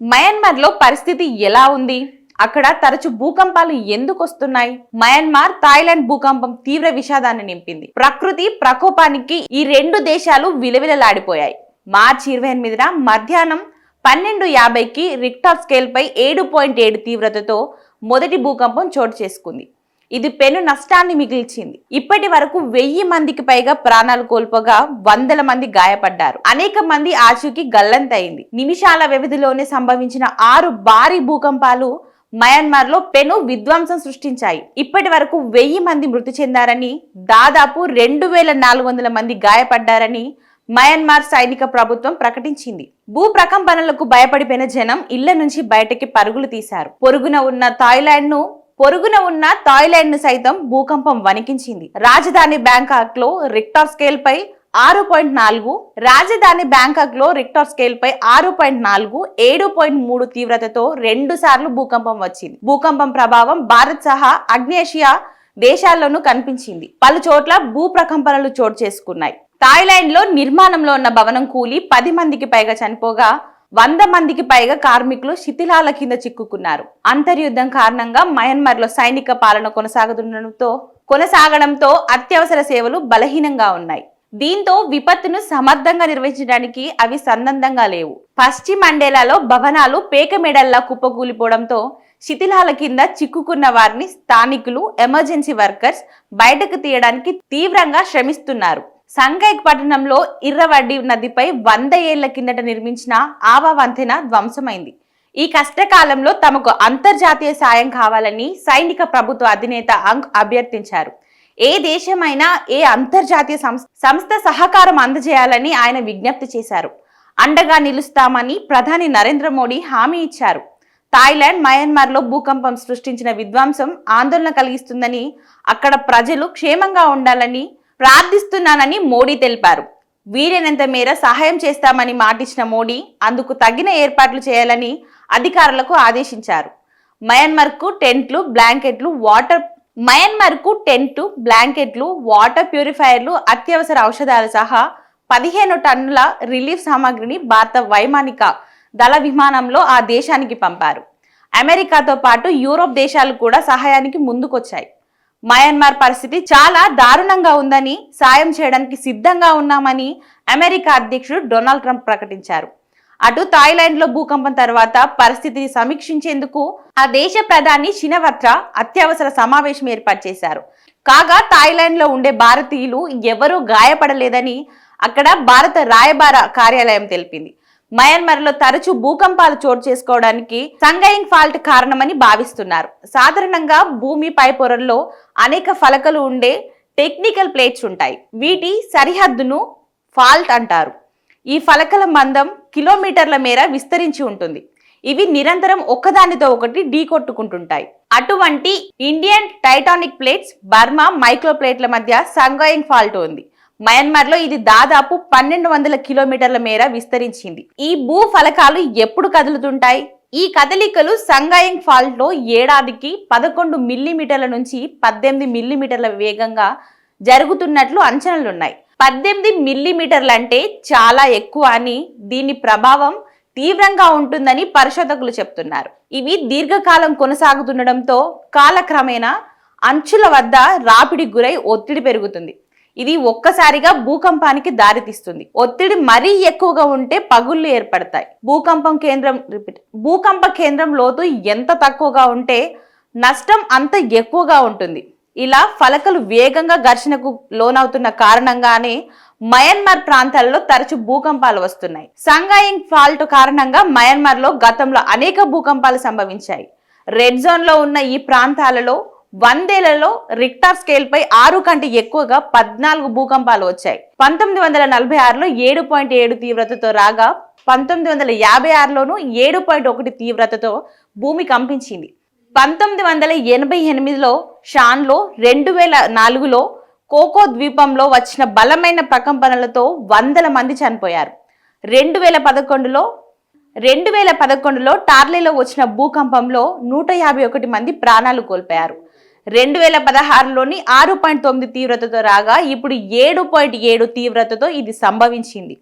మయన్మార్లో పరిస్థితి ఎలా ఉంది? అక్కడ తరచు భూకంపాలు ఎందుకు వస్తున్నాయి? మయన్మార్ థాయిలాండ్ భూకంపం తీవ్ర విషాదాన్ని నింపింది. ప్రకృతి ప్రకోపానికి ఈ రెండు దేశాలు విలవిలలాడిపోయాయి. మార్చి ఇరవై ఎనిమిదిన మధ్యాహ్నం పన్నెండు యాభైకి రిక్టార్ స్కేల్పై ఏడు పాయింట్ ఏడు తీవ్రతతో మొదటి భూకంపం చోటు చేసుకుంది. ఇది పెను నష్టాన్ని మిగిల్చింది. ఇప్పటి వరకు వెయ్యి మందికి పైగా ప్రాణాలు కోల్పోగా వందల మంది గాయపడ్డారు. అనేక మంది ఆచూకీ గల్లంతయింది. నిమిషాల వ్యవధిలోనే సంభవించిన ఆరు భారీ భూకంపాలు మయన్మార్లో పెను విధ్వంసం సృష్టించాయి. ఇప్పటి వరకు వెయ్యి మంది మృతి చెందారని దాదాపు రెండు వేల నాలుగు వందల మంది గాయపడ్డారని మయన్మార్ సైనిక ప్రభుత్వం ప్రకటించింది. భూ ప్రకంపనలకు భయపడిపోయిన జనం ఇళ్ళ నుంచి బయటకి పరుగులు తీశారు. పొరుగున ఉన్న థాయిలాండ్ను పొరుగున ఉన్న థాయిలాండ్ను సైతం భూకంపం వణికించింది. రాజధాని బ్యాంకాక్లో రిక్టార్ స్కేల్ పై ఆరు పాయింట్ నాలుగు రాజధాని బ్యాంకాక్లో రిక్టార్ స్కేల్ పై ఆరు పాయింట్ నాలుగు ఏడు పాయింట్ మూడు తీవ్రతతో రెండు సార్లు భూకంపం వచ్చింది. భూకంపం ప్రభావం భారత్ సహా అగ్నేషియా దేశాల్లోనూ కనిపించింది. పలు చోట్ల భూ ప్రకంపనలు చోటు చేసుకున్నాయి. థాయిలాండ్లో నిర్మాణంలో ఉన్న భవనం కూలి పది మందికి పైగా చనిపోగా వంద మందికి పైగా కార్మికులు శిథిలాల కింద చిక్కుకున్నారు. అంతర్యుద్ధం కారణంగా మయన్మార్లో సైనిక పాలన కొనసాగుతుండటంతో కొనసాగడంతో అత్యవసర సేవలు బలహీనంగా ఉన్నాయి. దీంతో విపత్తును సమర్థంగా నిర్వహించడానికి అవి సన్నద్ధంగా లేవు. పశ్చిమ మండేలాలో భవనాలు పేక మెడల్లా కుప్పకూలిపోవడంతో శిథిలాల కింద చిక్కుకున్న వారిని స్థానికులు ఎమర్జెన్సీ వర్కర్స్ బయటకు తీయడానికి తీవ్రంగా శ్రమిస్తున్నారు. సంగైక్ పట్టణంలో ఇర్రవడ్డి నదిపై వంద ఏళ్ళ కిందట నిర్మించిన ఆవా వంతెన ధ్వంసమైంది. ఈ కష్టకాలంలో తమకు అంతర్జాతీయ సాయం కావాలని సైనిక ప్రభుత్వ అధినేత అంగ్ అభ్యర్థించారు. ఏ దేశమైనా ఏ అంతర్జాతీయ సంస్థ సహకారం అందజేయాలని ఆయన విజ్ఞప్తి చేశారు. అండగా నిలుస్తామని ప్రధాని నరేంద్ర మోడీ హామీ ఇచ్చారు. థాయిలాండ్ మయన్మార్లో భూకంపం సృష్టించిన విధ్వంసం ఆందోళన కలిగిస్తుందని అక్కడ ప్రజలు క్షేమంగా ఉండాలని ప్రార్థిస్తున్నానని మోడీ తెలిపారు. వీలైనంత మేర సహాయం చేస్తామని మాటిచ్చిన మోడీ అందుకు తగిన ఏర్పాట్లు చేయాలని అధికారులకు ఆదేశించారు. మయన్మార్కు టెంట్లు బ్లాంకెట్లు వాటర్ మయన్మార్కు టెంట్ బ్లాంకెట్లు వాటర్ ప్యూరిఫైయర్లు అత్యవసర ఔషధాలు సహా పదిహేను టన్నుల రిలీఫ్ సామాగ్రిని భారత వైమానిక దళ విమానంలో ఆ దేశానికి పంపారు. అమెరికాతో పాటు యూరోప్ దేశాలు కూడా సహాయానికి ముందుకొచ్చాయి. మయన్మార్ పరిస్థితి చాలా దారుణంగా ఉందని సాయం చేయడానికి సిద్ధంగా ఉన్నామని అమెరికా అధ్యక్షుడు డొనాల్డ్ ట్రంప్ ప్రకటించారు. అటు థాయిలాండ్లో భూకంపం తర్వాత పరిస్థితిని సమీక్షించేందుకు ఆ దేశ ప్రధాని చినవత్ర అత్యవసర సమావేశం ఏర్పాటు చేశారు. కాగా థాయిలాండ్లో ఉండే భారతీయులు ఎవరూ గాయపడలేదని అక్కడ భారత రాయబార కార్యాలయం తెలిపింది. మయన్మార్లో తరచూ భూకంపాలు చోటు చేసుకోవడానికి సంగయింగ్ ఫాల్ట్ కారణమని భావిస్తున్నారు. సాధారణంగా భూమి పై పొరల్లో అనేక ఫలకలు ఉండే టెక్నికల్ ప్లేట్స్ ఉంటాయి. వీటి సరిహద్దును ఫాల్ట్ అంటారు. ఈ ఫలకల మందం కిలోమీటర్ల మేర విస్తరించి ఉంటుంది. ఇవి నిరంతరం ఒకదానితో ఒకటి ఢీకొట్టుకుంటుంటాయి. అటువంటి Indian tectonic plates Burma micro ప్లేట్ల మధ్య సంగయింగ్ ఫాల్ట్ ఉంది. మయన్మార్లో ఇది దాదాపు పన్నెండు వందల కిలోమీటర్ల మేర విస్తరించింది. ఈ భూ ఫలకాలు ఎప్పుడు కదులుతుంటాయి? ఈ కదలికలు సంగాయంగ్ ఫాల్ట్లో ఏడాదికి పదకొండు మిల్లీమీటర్ల నుంచి పద్దెనిమిది మిల్లీమీటర్ల వేగంగా జరుగుతున్నట్లు అంచనాలున్నాయి. పద్దెనిమిది మిల్లీమీటర్లు అంటే చాలా ఎక్కువ అని దీని ప్రభావం తీవ్రంగా ఉంటుందని పరిశోధకులు చెప్తున్నారు. ఇవి దీర్ఘకాలం కొనసాగుతుండడంతో కాలక్రమేణా అంచుల వద్ద రాపిడి గురై ఒత్తిడి పెరుగుతుంది. ఇది ఒక్కసారిగా భూకంపానికి దారితీస్తుంది. ఒత్తిడి మరీ ఎక్కువగా ఉంటే పగుళ్ళు ఏర్పడతాయి. భూకంపం కేంద్రం రిపీట్ భూకంప కేంద్రం లోతు ఎంత తక్కువగా ఉంటే నష్టం అంత ఎక్కువగా ఉంటుంది. ఇలా ఫలకలు వేగంగా ఘర్షణకు లోనవుతున్న కారణంగానే మయన్మార్ ప్రాంతాల్లో తరచు భూకంపాలు వస్తున్నాయి. సంగాయింగ్ ఫాల్ట్ కారణంగా మయన్మార్లో గతంలో అనేక భూకంపాలు సంభవించాయి. రెడ్ జోన్లో ఉన్న ఈ ప్రాంతాలలో వందేళ్ళలో రిక్టార్ స్కేల్ పై ఆరు కంటే ఎక్కువగా పద్నాలుగు భూకంపాలు వచ్చాయి. పంతొమ్మిది వందల నలభై ఆరులో ఏడు పాయింట్ ఏడు తీవ్రతతో రాగా పంతొమ్మిది వందల యాభై ఆరులోనూ ఏడు పాయింట్ ఒకటి తీవ్రతతో భూమి కంపించింది పంతొమ్మిది వందల ఎనభై ఎనిమిదిలో షాన్లో రెండు వేల నాలుగులో కోకో ద్వీపంలో వచ్చిన బలమైన ప్రకంపనలతో వందల మంది చనిపోయారు. రెండు వేల పదకొండులో రెండు వేల పదకొండులో టార్లీలో వచ్చిన భూకంపంలో నూట యాభై ఒకటి మంది ప్రాణాలు కోల్పోయారు. రెండు వేల పదహారులోని ఆరు పాయింట్ తొమ్మిది తీవ్రతతో రాగా ఇప్పుడు ఏడు పాయింట్ ఏడు తీవ్రతతో ఇది సంభవించింది.